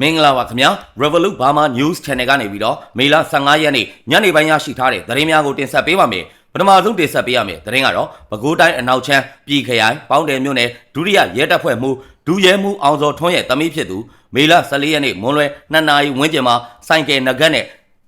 မင်္ဂလာပါခင်ဗျာ Revolut Burma News Channel ကနေပြီးတော့မေလ15ရက်နေ့ညနေပိုင်းရရှိထားတဲ့သတင်းများကိုတင်ဆက်ပေးပါမယ်ပထမဆုံးတင်ဆက်ပေးရမယ်သတင်းကတော့ပဲခူးတိုင်းအနောက်ချမ်းပြည်ခရိုင်ပေါင်းတယ်မြို့နယ်ဒုတိယရဲတပ်ဖွဲ့မှူးဒူရဲမှူးအောင်စောထွန်းရဲ့တမိဖြစ်သူမေလ14ရက်နေ့မွန်းလွဲ2နာရီဝန်းကျင်မှာစိုင်ကယ်နဂတ်နဲ့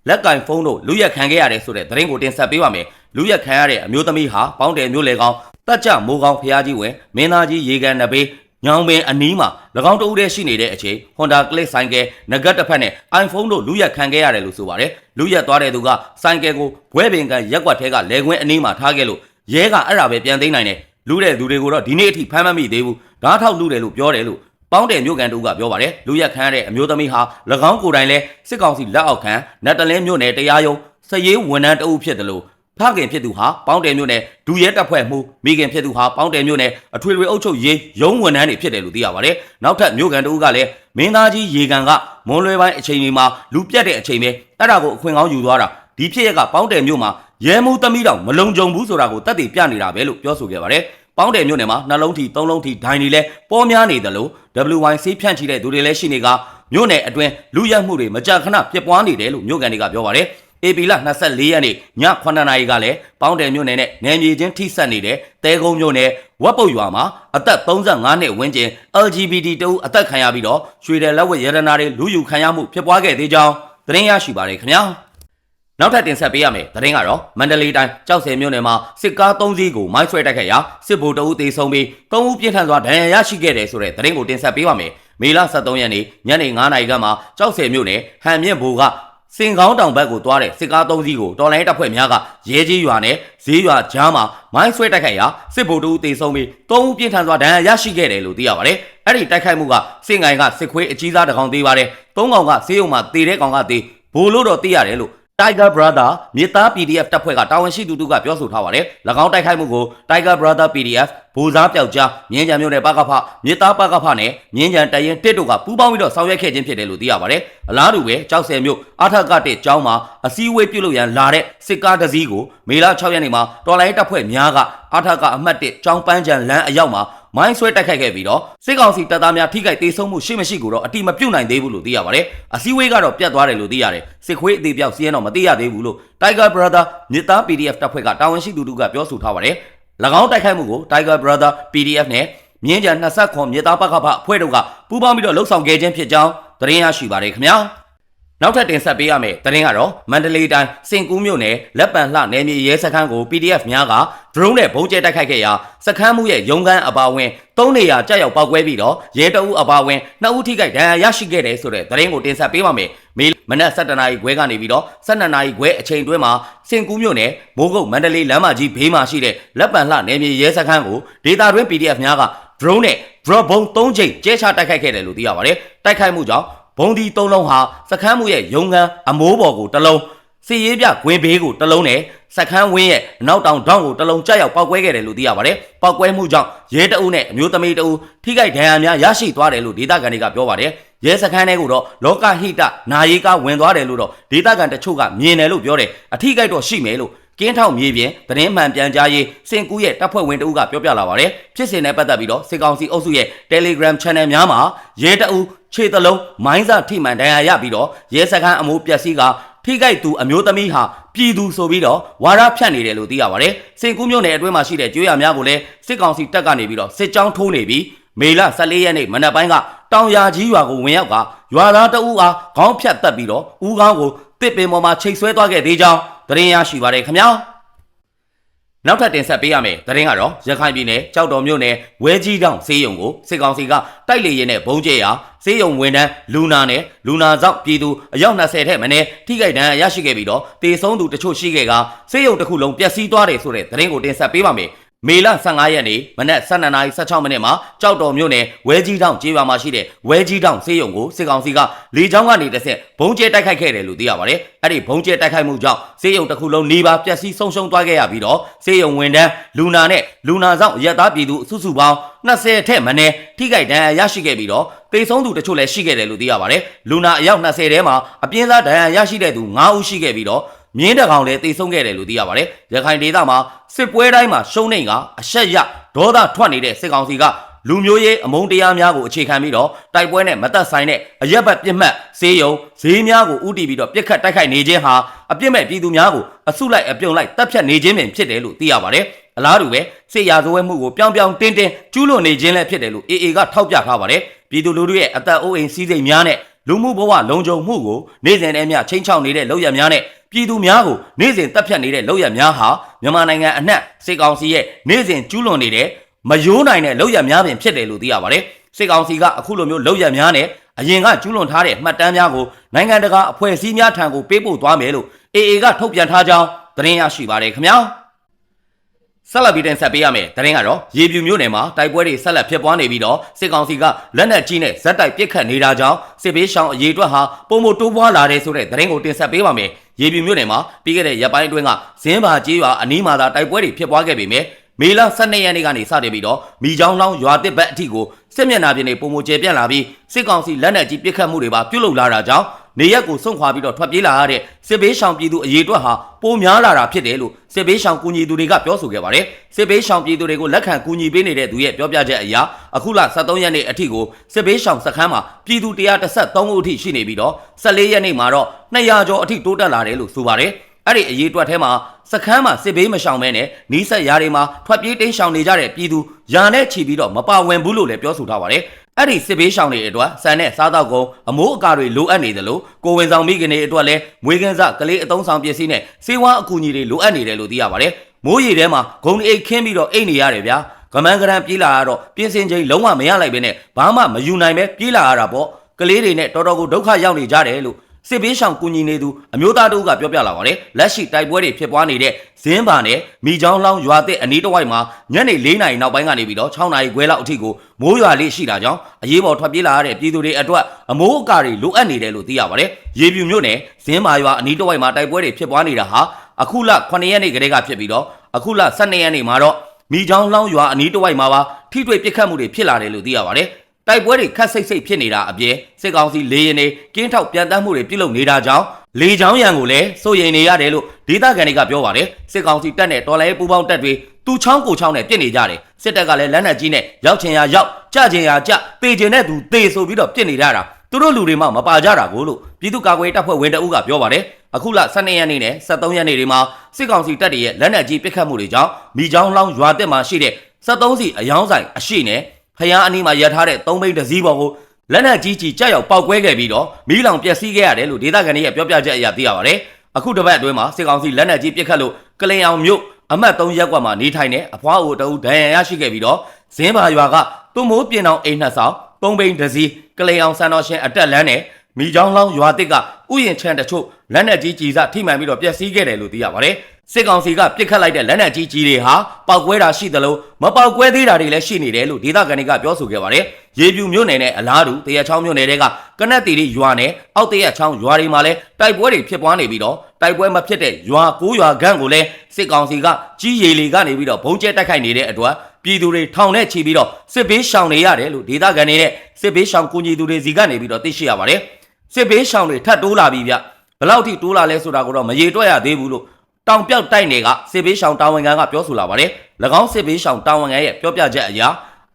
လက်ကင်ဖုန်းတို့လူရက်ခံခဲ့ရတယ်ဆိုတဲ့သတင်းကိုတင်ဆက်ပေးပါမယ်လူရက်ခံရတဲ့အမျိုးသမီးဟာပေါင်းတယ်မြို့လေကောင်တက်ကြမိုးကောင်ဖျားကြီးဝင်မင်းသားကြီးရေကန်နဘေး ညောင်ပင်အနီးမှာ၎င်းတဦးတည်းရှိနေတဲ့အချိန် Honda Click ဆိုင်ကယ်နဂတ်တစ်ဖက်နဲ့ iPhone တို့လူရက်ခံခဲ့ရတယ်လို့ဆိုပါတယ်လူရက်သွားတဲ့သူကဆိုင်ကယ်ကိုဘွဲပင်ကန်ရက်ကွက်ထဲကလဲခွင်းအနီးမှာထားခဲ့လို့ရဲကအဲ့ဒါပဲပြန်သိမ်းနိုင်တယ်လူတဲ့သူတွေကိုတော့ဒီနေ့အထိဖမ်းမမိသေးဘူးဓာတ်ထောက်လူတယ်လို့ပြောတယ်လို့ပေါင်းတယ်မြို့ကန်တူကပြောပါတယ်လူရက်ခမ်းရတဲ့အမျိုးသမီးဟာ၎င်းကိုယ်တိုင်လဲစစ်ကောင်စီလက်အောက်ခံနတ်တလင်းမြို့နယ်တရားရုံးစရေးဝန်ထမ်းတအုပ်ဖြစ်တယ်လို့ ဖခင်ဖြစ်သူဟာပေါင်းတယ်မြို့နယ်ဒူရဲတပ်ဖွဲ့မှုမိခင်ဖြစ်သူဟာပေါင်းတယ်မြို့နယ်အထွေထွေအုပ်ချုပ်ရေးရုံးဝန်ထမ်းတွေဖြစ်တယ်လို့သိရပါတယ်နောက်ထပ်မြို့ကန်တူကလည်းမင်းသားကြီးရေကန်ကမွန်လွယ်ပိုင်းအချိန်တွေမှာလူပြတ်တဲ့အချိန်ပဲအဲ့ဒါကိုအခွင့်ကောင်းယူသွားတာဒီဖြစ်ရက်ကပေါင်းတယ်မြို့မှာရဲမှုသမီးတောင်မလုံခြုံဘူးဆိုတာကိုတက်တည်ပြနေတာပဲလို့ပြောဆိုခဲ့ပါတယ်ပေါင်းတယ်မြို့နယ်မှာနှလုံးထီသုံးလုံးထီဒိုင်တွေလည်းပေါ်များနေတယ်လို့ WY ဆေးဖြန့်ချီတဲ့သူတွေလည်းရှိနေကမြို့နယ်အတွင်းလူရက်မှုတွေမကြာခဏပြစ်ပွားနေတယ်လို့မြို့ကန်တွေကပြောပါတယ်။ AP လ24ရက်နေ့ည9နာရီကလည်းပေါင်းတယ်မြို့နယ်နဲ့နယ်မြေချင်းထိစပ်နေတဲ့တဲကုန်းမြို့နယ်ဝက်ပုတ်ရွာမှာအသက်35နှစ်ဝန်းကျင် LGBT တဦးအသက်ခံရပြီးတော့ရွှေတယ်လက်ဝတ်ရတနာတွေလူယူခံရမှုဖြစ်ပွားခဲ့သေးကြောင်းသတင်းရရှိပါတယ်ခင်ဗျာ။နောက်ထပ်တင်ဆက်ပေးရမယ်သတင်းကတော့မန္တလေးတိုင်းကြောက်စဲမြို့နယ်မှာစစ်ကား၃စီးကိုမိုင်းဆွဲတိုက်ခဲ့ရာစစ်ဗိုလ်တအုပ်သေဆုံးပြီး၃ဦးပြင်းထန်စွာဒဏ်ရာရရှိခဲ့တယ်ဆိုတဲ့သတင်းကိုတင်ဆက်ပေးပါမယ်မေလ23ရက်နေ့ညနေ9:00နာရီခန့်မှာကြောက်စဲမြို့နယ်ဟန်မြင့်ဘူက စင်ကောင်းတောင်ဘက်ကိုသွားတဲ့စစ်ကား၃စီးကိုတော်လိုင်းတပ်ဖွဲ့များကရဲကြီးရွာနဲ့ဈေးရွာကြားမှာမိုင်းဆွဲတိုက်ခိုက်ရာစစ်ဗိုလ်တအုပ်သေဆုံးပြီး၃ဦးပြင်းထန်စွာဒဏ်ရာရရှိခဲ့တယ်လို့သိရပါတယ်အဲ့ဒီတိုက်ခိုက်မှုကစင်ငိုင်ကစစ်ခွေးအကြီးစားတစ်ကောင်သေးပါတယ်၃ကောင်ကဈေးရုံမှာတေတဲ့ကောင်ကတေဘိုလ်လို့တော့သိရတယ်လို့ Tiger Brother မြေသား PDF တပ်ဖွဲ့ကတာဝန်ရှိသူတို့ကပြောဆိုထားပါတယ်။၎င်းတိုက်ခိုက်မှုကို Tiger Brother PDF ဘူစားပြောက်ကြားမြင်းကြံမျိုးနဲ့ပကဖမြေသားပကဖနဲ့မြင်းကြံတရင်တစ်တို့ကပူးပေါင်းပြီးတော့ဆောင်ရွက်ခဲ့ခြင်းဖြစ်တယ်လို့သိရပါတယ်။အလားတူပဲကြောက်စဲမျိုးအထက်ကတစ်ကျောင်းမှာအစည်းအဝေးပြုလုပ်ရန်လာတဲ့စစ်ကားတစ်စီးကိုမေလ6ရက်နေ့မှာတော်လိုင်းတပ်ဖွဲ့များကအထက်ကအမှတ်1ကျောင်းပန်းချံလမ်းအရောက်မှာ မိုင်းဆွဲတိုက်ခိုက်ခဲ့ပြီးတော့စစ်ကောင်စီတပ်သားများထိခိုက်ဒေဆုံးမှုရှိမရှိကိုတော့အတိမပြုတ်နိုင်သေးဘူးလို့သိရပါတယ်။အစည်းအဝေးကတော့ပြတ်သွားတယ်လို့သိရတယ်။စစ်ခွေးအသေးပြောက်စီးရင်တော့မသိရသေးဘူးလို့ Tiger Brother မြေသား PDF တပ်ဖွဲ့ကတာဝန်ရှိသူတို့ကပြောဆိုထားပါတယ်။၎င်းတိုက်ခိုက်မှုကို Tiger Brother PDF နဲ့မြင်းကြံ20ခွန်မြေသားပကဖအဖွဲ့တို့ကပူးပေါင်းပြီးတော့လှုပ်ဆောင်ခဲ့ခြင်းဖြစ်ကြောင်းသတင်းရရှိပါတယ်ခင်ဗျာ။ နောက်ထပ်တင်ဆက်ပေးရမယ့်သတင်းကတော့မန္တလေးတိုင်းစင်ကူးမြို့နယ်လက်ပံလှနယ်မြေရဲစခန်းကို PDF များက drone နဲ့ပုံကျဲတိုက်ခိုက်ခဲ့ရာစခန်းမှုရဲ့ရုံးခန်းအပါအဝင်၃နေရာကြောက်ရောက်ပောက်ကွဲပြီးတော့ရဲတအုပ်အပါအဝင်နှစ်ဦးထိခိုက်ဒဏ်ရာရရှိခဲ့တယ်ဆိုတဲ့သတင်းကိုတင်ဆက်ပေးပါမယ်။မေမနက်7:00နာရီခွဲကနေပြီးတော့12:00နာရီခွဲအချိန်တွင်းမှာစင်ကူးမြို့နယ်မိုးကုတ်မန္တလေးလမ်းမကြီးဘေးမှာရှိတဲ့လက်ပံလှနယ်မြေရဲစခန်းကိုဒေတာတွင်း PDF များက drone နဲ့ drop ဘုံ၃ချိန်ကျဲချတိုက်ခိုက်ခဲ့တယ်လို့သိရပါတယ်။တိုက်ခိုက်မှုကြောင့် ဘုံဒီ၃လုံးဟာစခန်းမှုရဲ့ရုံကန်အမိုးပေါ်ကိုတစ်လုံးစီရေးပြဂွင်းဘေးကိုတစ်လုံးနဲ့စခန်းဝင်းရဲ့အနောက်တောင်ထောင်ကိုတစ်လုံးကြောက်ရောက်ပောက်ကွဲခဲ့တယ်လို့သိရပါတယ်။ပောက်ကွဲမှုကြောင့်ရဲတအုပ်နဲ့အမျိုးသမီးတအုပ်ထိခိုက်ဒဏ်ရာများရရှိသွားတယ်လို့ဒေသခံတွေကပြောပါတယ်။ရဲစခန်းထဲကိုတော့လောကဟိတနာရီကဝင်သွားတယ်လို့တော့ဒေသခံတချို့ကမြင်တယ်လို့ပြောတယ်။အထိခိုက်တော့ရှိမယ်လို့ ကင်းထောက်မြေပြင်သတင်းမှန်ပြန်ကြားရေးစင်ကူးရဲ့တပ်ဖွဲ့ဝင်တအုပ်ကပြောပြလာပါတယ်ဖြစ်စဉ်နဲ့ပတ်သက်ပြီးတော့စစ်ကောင်စီအုပ်စုရဲ့ Telegram Channel များမှာရဲတအုပ်ခြေတလုံးမိုင်းစာထိမှန်ဒဏ်ရာရပြီးတော့ရဲစခန်းအမိုးပျက်စီးကထိခိုက်သူအမျိုးသမီးဟာပြည်သူဆိုပြီးတော့ဝါရဖြန့်နေတယ်လို့သိရပါတယ်စင်ကူးမြို့နယ်အတွင်းမှာရှိတဲ့ကျွေးရများကိုလည်းစစ်ကောင်စီတပ်ကနေပြီးတော့စစ်ကြောင်းထိုးနေပြီးမေလ14ရက်နေ့မနက်ပိုင်းကတောင်ယာကြီးရွာကိုဝင်ရောက်ကရွာသားတအုပ်အားခေါင်းဖြတ်တက်ပြီးတော့ဦးခေါင်းကိုတစ်ပင်ပေါ်မှာချိတ်ဆွဲသွားခဲ့သေးကြောင်း သတင်းရရှိပါတယ်ခင်ဗျာနောက်ထပ်တင်ဆက်ပေးရမယ်သတင်းကတော့ရခိုင်ပြည်နယ်ကြောက်တော်မြို့နယ်ဝဲကြီးတောင်စေးရုံကိုစစ်ကောင်စီကတိုက်လေရင်နဲ့ဘုံကျဲရာစေးရုံဝန်ထမ်းလူနာနဲ့လူနာဆောင်ပြည်သူအယောက်20ထက်မနည်းထိခိုက်ဒဏ်ရာရရှိခဲ့ပြီးတော့တေဆုံးသူတချို့ရှိခဲ့ကစေးရုံတစ်ခုလုံးပျက်စီးသွားတယ်ဆိုတဲ့သတင်းကိုတင်ဆက်ပေးပါမယ် မေလ15ရက်နေ့မနက်12:16မိနစ်မှာကြောက်တော်မြို့နယ်ဝဲကြီးတောင်ကျေးရွာမှာရှိတဲ့ဝဲကြီးတောင်စေးရုံကိုစစ်ကောင်စီကလေကြောင်းကနေတစ်ဆက်ဘုံကျဲတိုက်ခိုက်ခဲ့တယ်လို့သိရပါတယ်။အဲ့ဒီဘုံကျဲတိုက်ခိုက်မှုကြောင့်စေးရုံတစ်ခုလုံးနေပါပျက်စီးဆုံးရှုံးသွားခဲ့ရပြီးတော့စေးရုံဝန်ထမ်းလူနာနဲ့လူနာဆောင်ရက်သားပြည်သူအစုစုပေါင်း20ထက်မနည်းထိခိုက်ဒဏ်ရာရရှိခဲ့ပြီးတော့တေဆုံးသူတချို့လည်းရှိခဲ့တယ်လို့သိရပါတယ်။လူနာအယောက်20ထဲမှာအပြင်းစားဒဏ်ရာရရှိတဲ့သူ9ဦးရှိခဲ့ပြီးတော့ မြင်းတကောင်လည်းတေဆုံးခဲ့တယ်လို့သိရပါတယ်။ရခိုင်ဒေသမှာစစ်ပွဲတိုင်းမှာရှုံးနေကအဆက်ရဒေါသထွက်နေတဲ့စစ်ကောင်စီကလူမျိုးရေးအမုန်းတရားများကိုအခြေခံပြီးတော့တိုက်ပွဲနဲ့မသက်ဆိုင်တဲ့အရက်ဘတ်ပြစ်မှတ်စေယုံဈေးများကိုဥတီပြီးတော့ပြစ်ခတ်တိုက်ခိုက်နေခြင်းဟာအပြစ်မဲ့ပြည်သူများကိုအစုလိုက်အပြုံလိုက်တပ်ဖြတ်နေခြင်းပင်ဖြစ်တယ်လို့သိရပါတယ်အလားတူပဲစစ်ရာဇဝဲမှုကိုပြောင်းပြောင်းတင်းတင်းကျူးလွန်နေခြင်းလည်းဖြစ်တယ်လို့ AA ကထောက်ပြထားပါတယ်ပြည်သူလူထုရဲ့အသက်အိုးအိမ်စီးစိမ်များနဲ့ လူမှုဘဝလုံခြုံမှုကိုနေ့စဉ်နဲ့မျှချိန်ချောက်နေတဲ့လောက်ရများနဲ့ပြည်သူများကိုနေ့စဉ်တပ်ဖြတ်နေတဲ့လောက်ရများဟာမြန်မာနိုင်ငံအနှံ့စစ်ကောင်စီရဲ့နေ့စဉ်ကျူးလွန်နေတဲ့မယိုးနိုင်တဲ့လောက်ရများပင်ဖြစ်တယ်လို့သိရပါတယ်စစ်ကောင်စီကအခုလိုမျိုးလောက်ရများနဲ့အရင်ကကျူးလွန်ထားတဲ့မှတ်တမ်းများကိုနိုင်ငံတကာအဖွဲ့အစည်းများထံကိုပေးပို့သွားမယ်လို့ AA ကထုတ်ပြန်ထားကြောင်းသတင်းရရှိပါတယ်ခင်ဗျာ ဆက်လက်ပြီးတင်ဆက်ပေးရမယ်။တရင်ကတော့ရေပြူမျိုးနယ်မှာတိုက်ပွဲတွေဆက်လက်ဖြစ်ပွားနေပြီးတော့စစ်ကောင်စီကလက်နက်ကြီးနဲ့ဇက်တိုက်ပစ်ခတ်နေတာကြောင့်စစ်ဘေးရှောင်အရေးအတွက်ဟာပုံမတိုးပွားလာတဲ့ဆိုတဲ့တရင်ကိုတင်ဆက်ပေးပါမယ်။ရေပြူမျိုးနယ်မှာပြီးခဲ့တဲ့ရက်ပိုင်းအတွင်းကဇင်းပါကြီးရွာအနီးမှာသာတိုက်ပွဲတွေဖြစ်ပွားခဲ့ပေမဲ့မေလ12ရက်နေ့ကနေစတင်ပြီးတော့မိချောင်းလောင်းရွာတစ်ဘက်အထိကိုစစ်မျက်နှာပြင်တွေပုံမကျဲပြန့်လာပြီးစစ်ကောင်စီလက်နက်ကြီးပစ်ခတ်မှုတွေပါပြုလုပ်လာတာကြောင့် နေရက်ကိုစွန့်ခွာပြီးတော့ထွက်ပြေးလာရတဲ့စစ်ဘေးရှောင်ပြည်သူအရေးအတွက်ဟာပိုများလာတာဖြစ်တယ်လို့စစ်ဘေးရှောင်ကူညီသူတွေကပြောဆိုခဲ့ပါတယ်စစ်ဘေးရှောင်ပြည်သူတွေကိုလက်ခံကူညီပေးနေတဲ့သူရဲ့ပြောပြချက်အရအခုလ23ရက်နေ့အထိကိုစစ်ဘေးရှောင်စခန်းမှာပြည်သူ133ဦးအထိရှိနေပြီးတော့14ရက်နေ့မှာတော့200ကျော်အထိတိုးတက်လာတယ်လို့ဆိုပါတယ်အဲ့ဒီအရေးအတွက်ထဲမှာစခန်းမှာစစ်ဘေးမရှောင်မဲနဲ့နီးစပ်ရာတွေမှာထွက်ပြေးတိမ်းရှောင်နေကြတဲ့ပြည်သူယာနဲ့ချီပြီးတော့မပါဝင်ဘူးလို့လည်းပြောဆိုထားပါတယ်။ အဲ့ဒီစစ်ဘေးရှောင်တွေအတွက်ဆန်နဲ့စားတော့ကုန်အမိုးအကာတွေလိုအပ်နေတယ်လို့ကိုဝင်ဆောင်မိခင်တွေအတွက်လည်းမွေးကင်းစကလေးအသုံးဆောင်ပစ္စည်းနဲ့စေဝါအကူအညီတွေလိုအပ်နေတယ်လို့သိရပါတယ်။မိုးရေထဲမှာဂုံအိတ်ခင်းပြီးတော့အိတ်နေရတယ်ဗျာ။ကမန်းကရန်ပြေးလာရတော့ပြင်စင်ချိန်လုံးဝမရလိုက်ပဲနဲ့ဘာမှမယူနိုင်ပဲပြေးလာရတာပေါ့။ကလေးတွေနဲ့တော်တော်ကိုဒုက္ခရောက်နေကြတယ်လို့ စစ်ဘေးရှောင်ကူညီနေသူအမျိုးသားတို့ကပြောပြလာပါတယ်လက်ရှိတိုက်ပွဲတွေဖြစ်ပွားနေတဲ့ဇင်းပါနဲ့မိချောင်းလောင်းရွာတဲ့အနီးတစ်ဝိုက်မှာညနေ၄နာရီနောက်ပိုင်းကနေပြီးတော့6နာရီခွဲလောက်အထိကိုမိုးရွာလေးရှိတာကြောင့်အရေးပေါ်ထွက်ပြေးလာရတဲ့ပြည်သူတွေအတွက်အမိုးအကာတွေလိုအပ်နေတယ်လို့သိရပါတယ်ရေပြူမြို့နယ်ဇင်းပါရွာအနီးတစ်ဝိုက်မှာတိုက်ပွဲတွေဖြစ်ပွားနေတာဟာအခုလ9ရက်နေ့ကတည်းကဖြစ်ပြီးတော့အခုလ12ရက်နေ့မှာတော့မိချောင်းလောင်းရွာအနီးတစ်ဝိုက်မှာပါထိတွေ့ပစ်ခတ်မှုတွေဖြစ်လာတယ်လို့သိရပါတယ် တိုက်ပွဲတွေခက်စိတ်စိတ်ဖြစ်နေတာအပြင်စစ်ကောင်စီလေရင်တွေကင်းထောက်ပြန်တမ်းမှုတွေပြုလုပ်နေတာကြောင့်လေချောင်းရံကိုလည်းစိုးရိမ်နေရတယ်လို့ဒေသခံတွေကပြောပါတယ်စစ်ကောင်စီတပ်နဲ့တော်လိုင်းပူပေါင်းတပ်တွေသူချောင်းကိုချောင်းနဲ့ပြစ်နေကြတယ်စစ်တပ်ကလည်းလက်နက်ကြီးနဲ့ရောက်ချင်ရရောက်ကြချင်ရကြတေချင်တဲ့သူတေဆိုပြီးတော့ပြစ်နေကြတာသူတို့လူတွေမှမပါကြတာကိုလို့ပြည်သူ့ကာကွယ်တပ်ဖွဲ့ဝင်တအုပ်ကပြောပါတယ်အခုလ12ရက်နေ့နဲ့13ရက်နေ့တွေမှာစစ်ကောင်စီတပ်တွေရဲ့လက်နက်ကြီးပစ်ခတ်မှုတွေကြောင့်မိချောင်းလောင်းရွာတက်မှာရှိတဲ့73စီအယောင်းဆိုင်အရှိနဲ့ ဖျားအနီးမှာရထားတဲ့သုံးဘိန်းတစ်စီးပေါ်ကိုလက်နက်ကြီးကြီးကြောက်ရောက်ပောက်ကွဲခဲ့ပြီးတော့မီးလောင်ပျက်စီးခဲ့ရတယ်လို့ဒေသခံတွေရဲ့ပြောပြချက်အရသိရပါတယ်။အခုတစ်ပတ်အတွင်းမှာစစ်ကောင်စီလက်နက်ကြီးပစ်ခတ်လို့ကလင်အောင်မြို့အမှတ်3ရပ်ကွက်မှာနေထိုင်တဲ့အဖွားအိုတအူဒဏ်ရာရရှိခဲ့ပြီးတော့ဇင်းပါရွာကသူ့မိုးပြင်အောင်အိမ်နှစ်ဆောင်သုံးဘိန်းတစ်စီးကလင်အောင်ဆန်တော်ရှင်အတက်လန်းနဲ့ မိချောင်းလောင်းရွာတစ်ကဥယျင်ချန်တချို့လက်နက်ကြီးကြီးစားထိမှန်ပြီးတော့ပျက်စီးခဲ့တယ်လို့သိရပါတယ်။စစ်ကောင်စီကပြစ်ခတ်လိုက်တဲ့လက်နက်ကြီးကြီးတွေဟာပောက်ကွဲတာရှိသလိုမပောက်ကွဲသေးတာတွေလည်းရှိနေတယ်လို့ဒေသခံတွေကပြောဆိုခဲ့ပါတယ်။ရေပြူမြို့နယ်နဲ့အလားတူတရချောင်းမြို့နယ်တွေကကနက်တီရီရွာနဲ့အောက်တရချောင်းရွာတွေမှာလည်းတိုက်ပွဲတွေဖြစ်ပွားနေပြီးတော့တိုက်ပွဲမဖြစ်တဲ့ရွာကိုရွာခန့်ကိုလည်းစစ်ကောင်စီကကြီးရီလီကနေပြီးတော့ဘုံကျဲတိုက်ခိုက်နေတဲ့အတွက်ပြည်သူတွေထောင်နဲ့ချီပြီးတော့စစ်ဘေးရှောင်နေရတယ်လို့ဒေသခံတွေနဲ့စစ်ဘေးရှောင်ကူညီသူတွေစီကနေပြီးတော့သိရှိရပါတယ်။ စစ်ဘေးရှောင်တွေထပ်တိုးလာပြီဗျ။ဘယ်လောက်ထိတိုးလာလဲဆိုတာကိုတော့မရေတွက်ရသေးဘူးလို့တောင်ပြောက်တိုက်နယ်ကစစ်ဘေးရှောင်တာဝန်ခံကပြောဆိုလာပါတယ်။၎င်းစစ်ဘေးရှောင်တာဝန်ခံရဲ့ပြောပြချက်အရ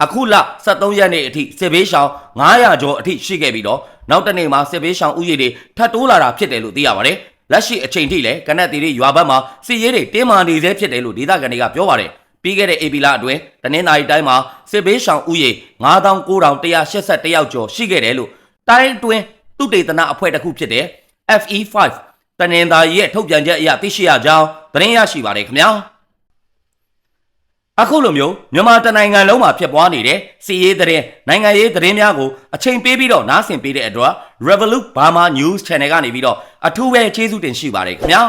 အခုလ23ရက်နေ့အထိစစ်ဘေးရှောင်900ကျော်အထိရှိခဲ့ပြီးတော့နောက်တစ်နေ့မှာစစ်ဘေးရှောင်ဥယျာဉ်တွေထပ်တိုးလာတာဖြစ်တယ်လို့သိရပါတယ်။လက်ရှိအချိန်ထိလည်းကနက်တီရီရွာဘက်မှာစစ်ရေးတွေတင်းမာနေသေးဖြစ်တယ်လို့ဒေသခံတွေကပြောပါတယ်။ပြီးခဲ့တဲ့ AP လအတွင်းတနင်္သာရီတိုင်းမှာစစ်ဘေးရှောင်ဥယျာဉ်9981ယောက်ကျော်ရှိခဲ့တယ်လို့တိုင်းအတွင်း သူတေသနအဖွဲ့တစ်ခုဖြစ်တဲ့ FE5 တနင်္သာရီရဲ့ထုတ်ပြန်ချက်အရသိရှိရကြောင်းသတင်းရရှိပါတယ်ခင်ဗျာအခုလိုမျိုးမြန်မာတနိုင်ငံလုံးမှာဖြစ်ပွားနေတဲ့စီးရေးသတင်းနိုင်ငံရေးသတင်းများကိုအချိန်ပေးပြီးတော့နားဆင်ပေးတဲ့အတွက် Revolut Burma News Channel ကနေပြီးတော့အထူးပဲကျေးဇူးတင်ရှိပါတယ်ခင်ဗျာ